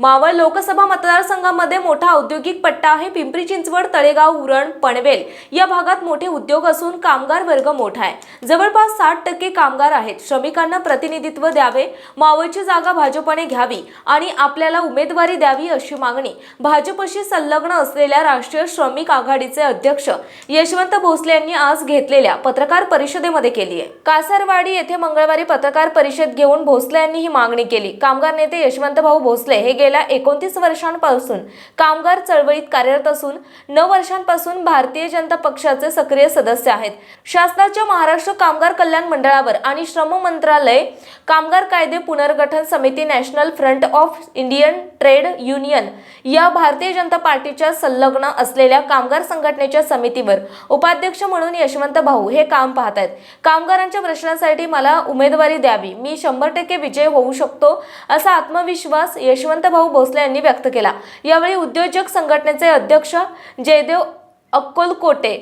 मावळ लोकसभा मतदारसंघामध्ये मोठा औद्योगिक पट्टा आहे. पिंपरी चिंचवड तळेगाव उरण पनवेल या भागात मोठे उद्योग असून कामगार वर्ग मोठा आहे. जवळपास साठ टक्के कामगार आहेत. श्रमिकांना प्रतिनिधित्व द्यावे मावळची जागा भाजपने घ्यावी आणि आपल्याला उमेदवारी द्यावी अशी मागणी. भाजपशी संलग्न असलेल्या राष्ट्रीय श्रमिक आघाडीचे अध्यक्ष यशवंत भोसले यांनी आज घेतलेल्या पत्रकार परिषदेमध्ये केली आहे. कासारवाडी येथे मंगळवारी पत्रकार परिषद घेऊन भोसले यांनी ही मागणी केली. कामगार नेते यशवंत भाऊ भोसले हे गेल्या एकोणतीस वर्षांपासून कामगार चळवळीत कार्यरत असून नऊ वर्षांपासून भारतीय जनता पक्षाचे सक्रिय सदस्य आहेत. शासनाच्या महाराष्ट्र कामगार कल्याण मंडळावर आणि श्रम मंत्रालय कामगार कायदे पुनर्गठन समिती national front of Indian trade union या भारतीय जनता पार्टीच्या संलग्न असलेल्या कामगार संघटनेच्या समितीवर उपाध्यक्ष म्हणून यशवंत भाऊ हे काम पाहत आहेत कामगारांच्या प्रश्नांसाठी मला उमेदवारी द्यावी. मी शंभर टक्के विजय होऊ शकतो असा आत्मविश्वास यशवंत भाऊ भाऊ भोसले यांनी व्यक्त केला. यावेळी उद्योजक संघटनेचे अध्यक्ष जयदेव अक्कोलकोटे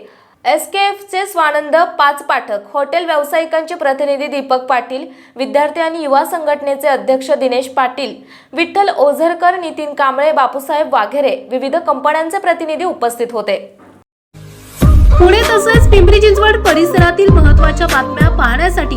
एस के एफचे स्वानंद पाच पाठक हॉटेल व्यावसायिकांचे प्रतिनिधी दीपक पाटील विद्यार्थी आणि युवा संघटनेचे अध्यक्ष दिनेश पाटील विठ्ठल ओझरकर नितीन कांबळे बापूसाहेब वाघेरे विविध कंपन्यांचे प्रतिनिधी उपस्थित होते. पुणे तसेच पिंपरी चिंचवड परिसरातील महत्त्वाच्या बातम्या पाहण्यासाठी